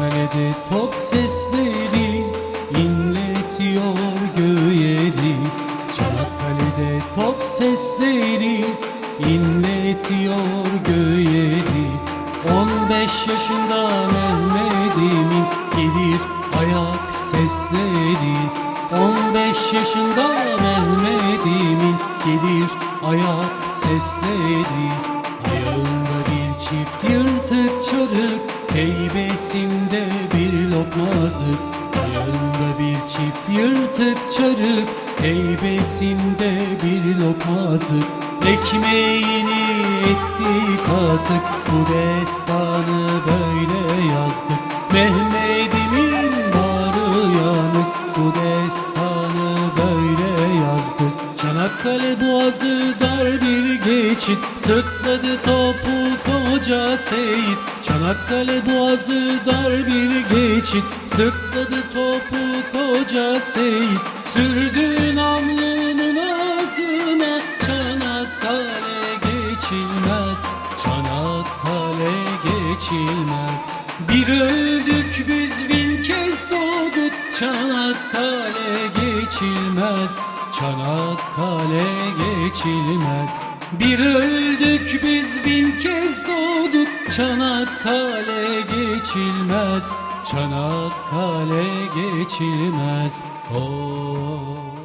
Çanakkale'de top sesleri inletiyor göğeri. Çanakkale'de top sesleri inletiyor göğeri. 15 yaşında Mehmet'imin gelir ayak sesleri. 15 yaşında Mehmet'imin gelir ayak sesleri. Ayağında bir çift yırtık çarık Heybesinde bir lokmazık Ayağında bir çift yırtık çarık. Heybesinde bir lokmazık Ekmeğini etti katık Bu destanı böyle yazdık Mehmet'imin bağrı yanık. Bu destanı böyle yazdık. Çanakkale boğazı dar bir geçit Sırtladı topu koca Seyit. Çanakkale boğazı dar bir geçit. Sırtladı topu koca Seyit. Sürdü namlunun ağzına Çanakkale geçilmez. Çanakkale geçilmez. Bir öldük biz bin kez doğduk. Çanakkale geçilmez. Çanakkale geçilmez Bir öldük biz bin kez doğduk. Çanakkale geçilmez Çanakkale geçilmez. Oh